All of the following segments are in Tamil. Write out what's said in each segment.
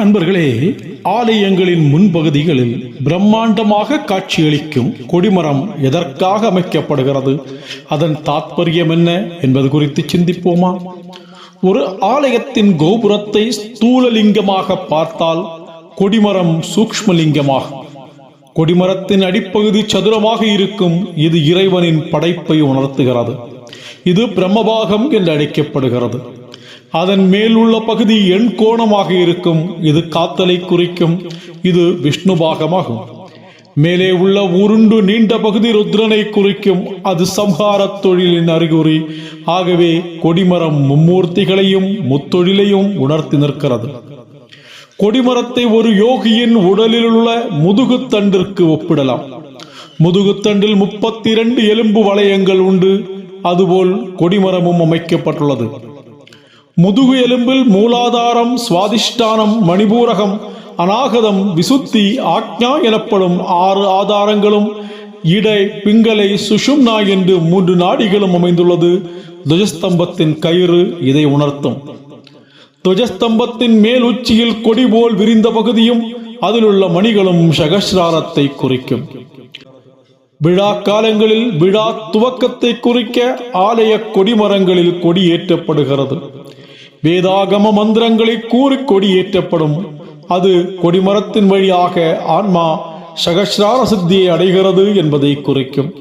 அன்பர்களே ஆலயங்களின் முன்பகுதிகளில் பிரம்மாண்டமாக காட்சியளிக்கும் கொடிமரம் எதற்காக அமைக்கப்படுகிறது? அதன் தாத்பரியம் என்ன என்பது குறித்து சிந்திப்போமா? ஒரு ஆலயத்தின் கோபுரத்தை ஸ்தூலலிங்கமாக பார்த்தால் கொடிமரம் சூக்ஷ்மலிங்கமாகும். கொடிமரத்தின் அடிப்பகுதி சதுரமாக இருக்கும் இது இறைவனின் படைப்பை உணர்த்துகிறது. இது பிரம்மபாகம் என்று அழைக்கப்படுகிறது. அதன் மேல் உள்ள பகுதி எண் கோணமாக இருக்கும். இது காத்தலை குறிக்கும். இது விஷ்ணு பாகமாகும். மேலே உள்ள உருண்டு நீண்ட பகுதி ருத்ரனை குறிக்கும். அது சம்ஹாரத் தொழிலின் அறிகுறி. ஆகவே கொடிமரம் மும்மூர்த்திகளையும் முத்தொழிலையும் உணர்த்தி நிற்கிறது. கொடிமரத்தை ஒரு யோகியின் உடலில் உள்ள முதுகுத்தண்டிற்கு ஒப்பிடலாம். முதுகுத்தண்டில் முப்பத்தி இரண்டு எலும்பு வளையங்கள் உண்டு. அதுபோல் கொடிமரமும் அமைக்கப்பட்டுள்ளது. முதுகு எலும்பில் மூலாதாரம் சுவாதிஷ்டானம் மணிபூரகம் அநாகதம் விசுத்தி ஆக்ஞா எனப்படும் ஆறு ஆதாரங்களும் இடை பிங்களை சுஷும்னா என்று மூன்று நாடிகளும் அமைந்துள்ளது. துஜஸ்தம்பத்தின் கயிறு இதை உணர்த்தும். துஜஸ்தம்பத்தின் மேல் உச்சியில் கொடி போல் விரிந்த பகுதியும் அதிலுள்ள மணிகளும் சகசிராரத்தை குறிக்கும். விழா காலங்களில் விழா துவக்கத்தை குறிக்க ஆலய கொடிமரங்களில் கொடி ஏற்றப்படுகிறது. வேதாகம மந்திரங்களை கூறி கொடி ஏற்றப்படும் அது கொடிமரத்தின் வழியாக ஆன்மா சகசிரார சித்தியை அடைகிறது என்பதை குறிக்கும்.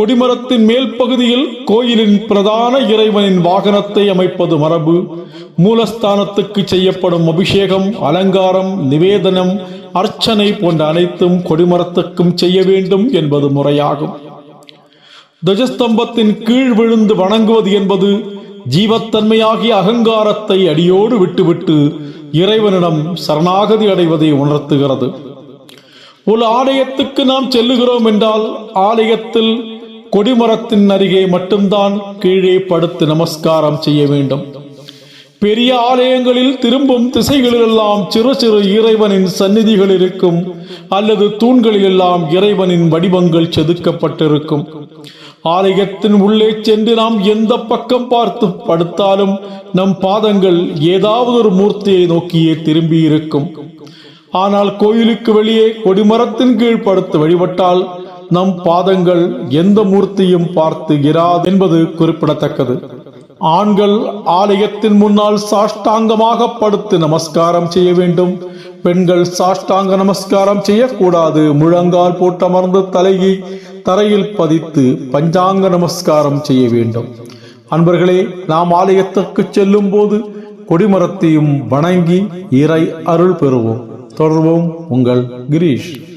கொடிமரத்தின் மேல் பகுதியில் கோயிலின் பிரதான இறைவனின் வாகனத்தை அமைப்பது மரபு. மூலஸ்தானத்துக்கு செய்யப்படும் அபிஷேகம் அலங்காரம் நிவேதனம் அர்ச்சனை போன்ற அனைத்தும் கொடிமரத்துக்கும் செய்ய வேண்டும் என்பது முறையாகும். தஜஸ்தம்பத்தின் கீழ் விழுந்து வணங்குவது என்பது ஜீவத்தன்மையாகிய அகங்காரத்தை அடியோடு விட்டுவிட்டு இறைவனிடம் சரணாகதி அடைவதை உணர்த்துகிறது. ஒரு ஆலயத்துக்கு நாம் செல்லுகிறோம் என்றால் ஆலயத்தில் கொடிமரத்தின் அருகே மட்டும்தான் கீழே படுத்து நமஸ்காரம் செய்ய வேண்டும். பெரிய ஆலயங்களில் திரும்பும் திசைகளிலெல்லாம் சிறு சிறு இறைவனின் சந்நிதிகள் இருக்கும் அல்லது தூண்களிலெல்லாம் இறைவனின் வடிவங்கள் செதுக்கப்பட்டிருக்கும். ஆலயத்தின் உள்ளே சென்று நாம் எந்த பக்கம் பார்த்து படுத்தாலும் நம் பாதங்கள் ஏதாவது ஒரு மூர்த்தியை நோக்கியே திரும்பி இருக்கும். ஆனால் கோயிலுக்கு வெளியே கொடிமரத்தின் கீழ் படுத்து வழிபட்டால் நம் பாதங்கள் எந்த மூர்த்தியும் பார்த்து இராது என்பது குறிப்பிடத்தக்கது. ஆண்கள் ஆலயத்தின் முன்னால் சாஷ்டாங்கமாக படுத்து நமஸ்காரம் செய்ய வேண்டும். பெண்கள் சாஷ்டாங்க நமஸ்காரம் செய்யக்கூடாது. முழங்கால் போட்டமர்ந்து தலையை தரையில் பதித்து பஞ்சாங்க நமஸ்காரம் செய்ய வேண்டும். அன்பர்களே நாம் ஆலயத்திற்கு செல்லும் போது கொடிமரத்தையும் வணங்கி இறை அருள் பெறுவோம். தொடர்வோம் உங்கள் கிரீஷ்.